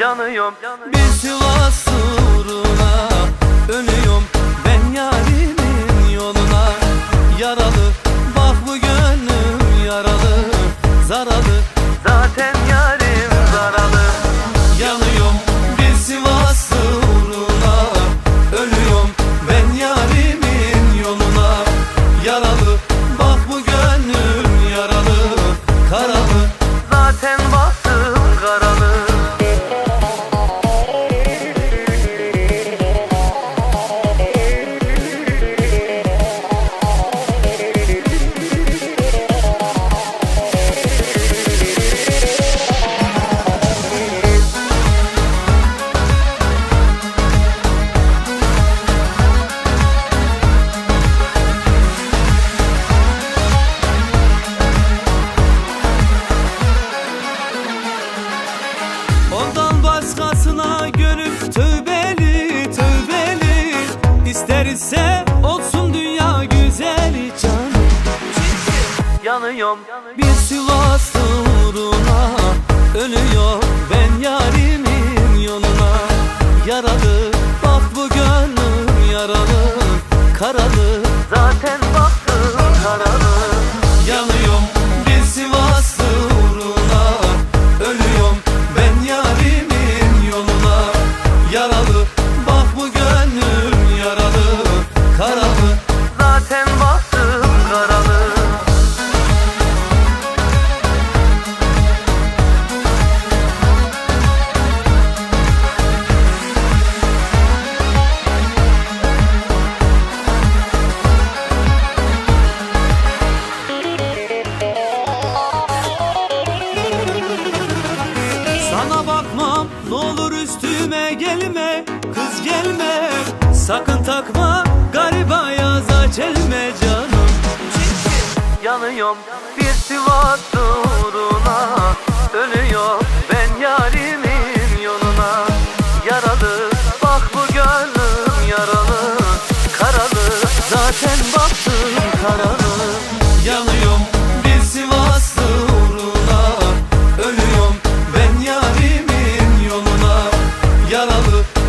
Yanıyorum. Bir Sivas uğruna Ölüyorum ben yarimin yoluna. Yaralı bak bu gönlüm yaralı Zaralı. Zaten yarim zaralı. Yanıyorum bir Sivas uğruna Ölüyorum ben yarimin yoluna. Yaralı bak bu gönlüm yaralı Karalı. Zaten baktım karalı Yanıyorum. Bir Sivas uğruna Ölüyor. Ben yarimin Sana bakmam ne olur üstüme gelme. Kız gelme sakın takma. Gariba yaza çelme canım. Yanıyorum bir Sivas uğruna Ölüyor good.